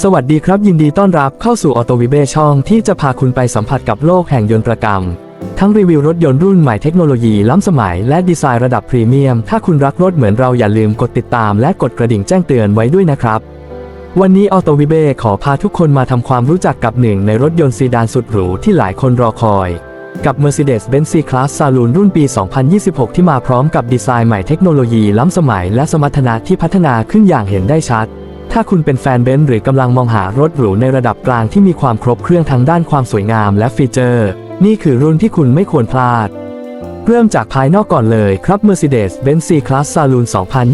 สวัสดีครับยินดีต้อนรับเข้าสู่ออโตวิเบช่องที่จะพาคุณไปสัมผัสกับโลกแห่งยนตรกรรม ทั้งรีวิวรถยนต์รุ่นใหม่เทคโนโลยีล้ำสมัยและดีไซน์ระดับพรีเมียม ถ้าคุณรักรถเหมือนเราอย่าลืมกดติดตามและกดกระดิ่งแจ้งเตือนไว้ด้วยนะครับ วันนี้ออโตวิเบขอพาทุกคนมาทำความรู้จักกับหนึ่งในรถยนต์ซีดานสุดหรูที่หลายคนรอคอย กับ Mercedes-Benz C-Class Saloon รุ่นปี 2026 ที่มาพร้อมกับดีไซน์ใหม่เทคโนโลยีล้ำสมัยและสมรรถนะที่พัฒนาขึ้นอย่างเห็นได้ชัด ถ้าคุณเป็นแฟนเบนซ์หรือกำลังมองหารถหรูในระดับกลางที่มีความครบเครื่องทั้งด้านความสวยงามและฟีเจอร์ นี่คือรุ่นที่คุณไม่ควรพลาด เริ่มจากภายนอกก่อนเลยครับ Mercedes-Benz C-Class Saloon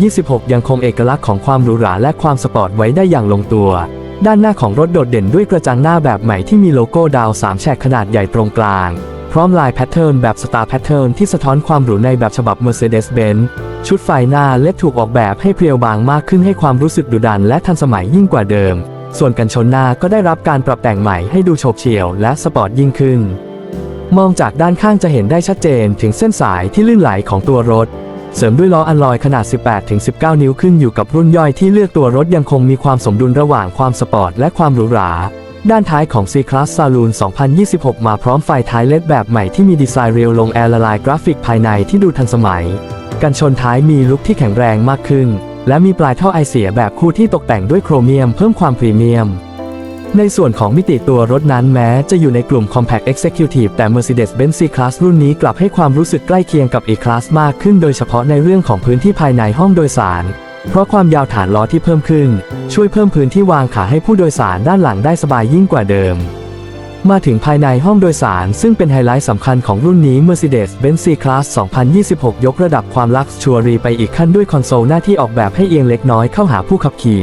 2026 ยังคงเอกลักษณ์ของความหรูหราและความสปอร์ตไว้ได้อย่างลงตัว ด้านหน้าของรถโดดเด่นด้วยกระจังหน้าแบบใหม่ที่มีโลโก้ดาว 3 แฉกขนาดใหญ่ตรงกลาง พร้อมลายแพทเทิร์นแบบสตาร์แพทเทิร์นที่สะท้อนความหรูในแบบฉบับ Mercedes-Benz ชุดไฟหน้าเล็ดถูกออกแบบให้เพรียวบางมากขึ้นให้ความรู้สึกดุดันและทันสมัยยิ่งกว่าเดิม ส่วนกันชนหน้าก็ได้รับการปรับแต่งใหม่ให้ดูโฉบเฉี่ยวและสปอร์ตยิ่งขึ้น มองจากด้านข้างจะเห็นได้ชัดเจนถึงเส้นสายที่ลื่นไหลของตัวรถ เสริมด้วยล้ออัลลอยขนาด 18-19 นิ้วขึ้นอยู่กับรุ่นย่อยที่เลือกตัวรถยังคงมีความสมดุลระหว่างความสปอร์ตและความหรูหรา ด้านท้ายของ C-Class Saloon 2026 มาพร้อมไฟท้ายเล็ดแบบใหม่ที่มีดีไซน์เรียวลงแอร์ละลายกราฟิกภายในที่ดูทันสมัย กันชนท้ายมีลุคที่แข็งแรงมากขึ้น และมีปลายท่อไอเสียแบบคู่ที่ตกแต่งด้วยโครเมียมเพิ่มความพรีเมียม ในส่วนของมิติตัวรถนั้นแม้จะอยู่ในกลุ่ม Compact Executive แต่ Mercedes-Benz C-Class รุ่นนี้กลับให้ความรู้สึกใกล้เคียงกับ E-Class มากขึ้น โดยเฉพาะในเรื่องของพื้นที่ภายในห้องโดยสาร เพราะความยาวฐานล้อที่เพิ่มขึ้น ช่วยเพิ่มพื้นที่วางขาให้ผู้โดยสารด้านหลังได้สบายยิ่งกว่าเดิม มาถึงภายในห้องโดยสาร ซึ่งเป็นไฮไลท์สำคัญของรุ่นนี้ Mercedes-Benz C-Class 2026 ยกระดับความลักชัวรีไปอีกขั้นด้วยคอนโซลหน้าที่ออกแบบให้เอียงเล็กน้อยเข้าหาผู้ขับขี่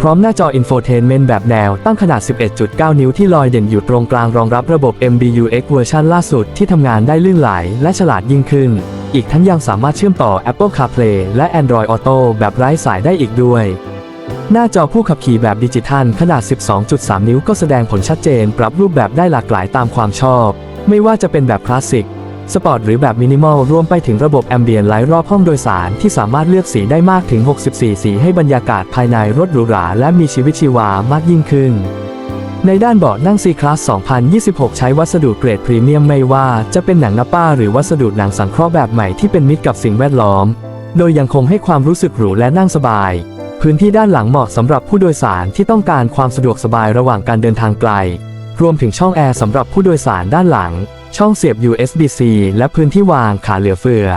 พร้อมหน้าจออินโฟเทนเมนต์แบบแนวตั้งขนาด 11.9 นิ้วที่ลอยเด่นอยู่ตรงกลางรองรับระบบ MBUX เวอร์ชันล่าสุดที่ทำงานได้ลื่นไหลและฉลาดยิ่งขึ้น อีกทั้งยังสามารถเชื่อมต่อ Apple CarPlay และ Android Auto แบบไร้สายได้อีกด้วย หน้าจอผู้ขับขี่แบบดิจิทัลขนาด 12.3 นิ้วก็แสดงผลชัดเจน ปรับรูปแบบได้หลากหลายตามความชอบ ไม่ว่าจะเป็นแบบคลาสสิก สปอร์ตหรือแบบมินิมอลรวมไปถึงระบบแอมเบียนไลท์รอบห้องโดยสารที่สามารถเลือกสีได้มากถึง 64 สีให้บรรยากาศภายในรถหรูหราและมีชีวิตชีวามากยิ่งขึ้นในด้านเบาะนั่ง C-Class 2026 ใช้วัสดุเกรดพรีเมียมไม่ว่าจะเป็นหนังนาป้าหรือวัสดุหนังสังเคราะห์แบบใหม่ที่เป็นมิตรกับสิ่งแวดล้อม โดยยังคงให้ความรู้สึกหรูและนั่งสบาย พื้นที่ด้านหลังเหมาะสำหรับผู้โดยสารที่ต้องการความสะดวกสบายระหว่างการเดินทางไกล รวมถึงช่องแอร์สำหรับผู้โดยสารด้านหลัง ช่องเสียบ USB-C และพื้นที่วางขาเหลือเฟือ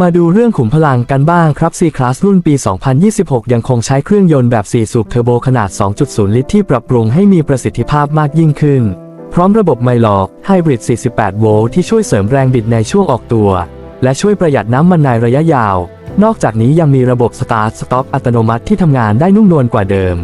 มาดูเรื่องขุมพลังกันบ้างครับ C-Class รุ่นปี 2026 ยังคงใช้เครื่องยนต์แบบ 4 สูบเทอร์โบขนาด 2.0 ลิตรที่ปรับปรุงให้มีประสิทธิภาพมากยิ่งขึ้น พร้อมระบบไมล์ล็อกไฮบริด 48 โวลต์ที่ช่วยเสริมแรงบิดในช่วงออกตัว และช่วยประหยัดน้ำมันในระยะยาว นอกจากนี้ยังมีระบบ Start Stop อัตโนมัติที่ทำงานได้นุ่มนวลกว่าเดิม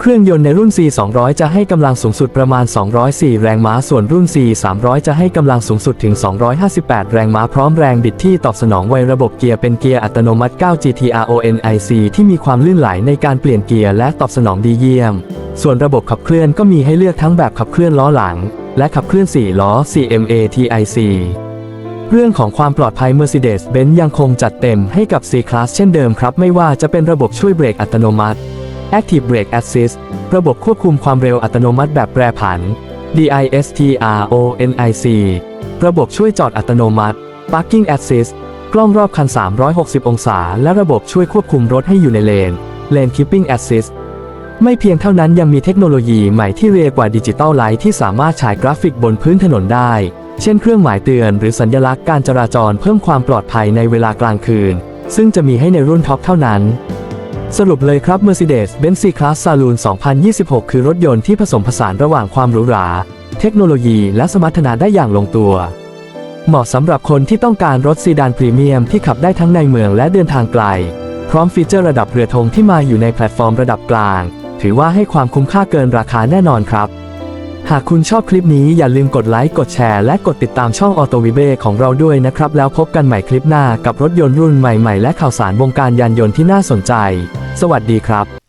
เครื่องยนต์ในรุ่น C200 จะให้กำลังสูงสุดประมาณ 204 แรงม้า ส่วนรุ่น C300 จะให้กำลังสูงสุดถึง 258 แรงม้าพร้อมแรงบิดที่ตอบสนองไวระบบเกียร์เป็นเกียร์อัตโนมัติ 9 GTRONIC ที่มีความลื่นไหลในการเปลี่ยนเกียร์และตอบสนองดีเยี่ยม ส่วนระบบขับเคลื่อนก็มีให้เลือกทั้งแบบขับเคลื่อนล้อหลัง และขับเคลื่อน4ล้อ CMA-TIC เรื่องของความปลอดภัย Mercedes-Benz ยังคงจัดเต็มให้กับ C-Class เช่นเดิมครับ ไม่ว่าจะเป็นระบบช่วยเบรกอัตโนมัติ Active Brake Assist ระบบควบคุมความเร็วอัตโนมัติแบบแปรผัน DISTRONIC ระบบช่วยจอดอัตโนมัติ Parking Assist กล้องรอบคัน 360 องศา และระบบช่วยควบคุมรถให้อยู่ในเลน Lane Keeping Assist ไม่เพียงเท่านั้นยังมีเทคโนโลยีใหม่ที่เรียกว่าดิจิตอลไลท์ที่สามารถฉายกราฟิกบนพื้นถนนได้ เช่นเครื่องหมายเตือนหรือสัญลักษณ์การจราจรเพิ่มความปลอดภัยในเวลากลางคืน ซึ่งจะมีให้ในรุ่นท็อปเท่านั้น สรุปเลยครับ Mercedes-Benz C-Class Saloon 2026 คือรถยนต์ที่ผสมผสานระหว่างความหรูหรา เทคโนโลยีและสมรรถนะได้อย่างลงตัว เหมาะสำหรับคนที่ต้องการรถซีดานพรีเมียมที่ขับได้ทั้งในเมืองและเดินทางไกล พร้อมฟีเจอร์ระดับเรือธงที่มาอยู่ในแพลตฟอร์มระดับกลาง ถือว่าให้ความคุ้มค่าเกินราคาแน่นอนครับ หากคุณชอบคลิปนี้อย่าลืมกดไลค์กดแชร์และกดติดตามช่องออโตวิเบของเราด้วยนะครับ แล้วพบกันใหม่คลิปหน้ากับรถยนต์รุ่นใหม่ ๆ และข่าวสารวงการยานยนต์ที่น่าสนใจ สวัสดีครับ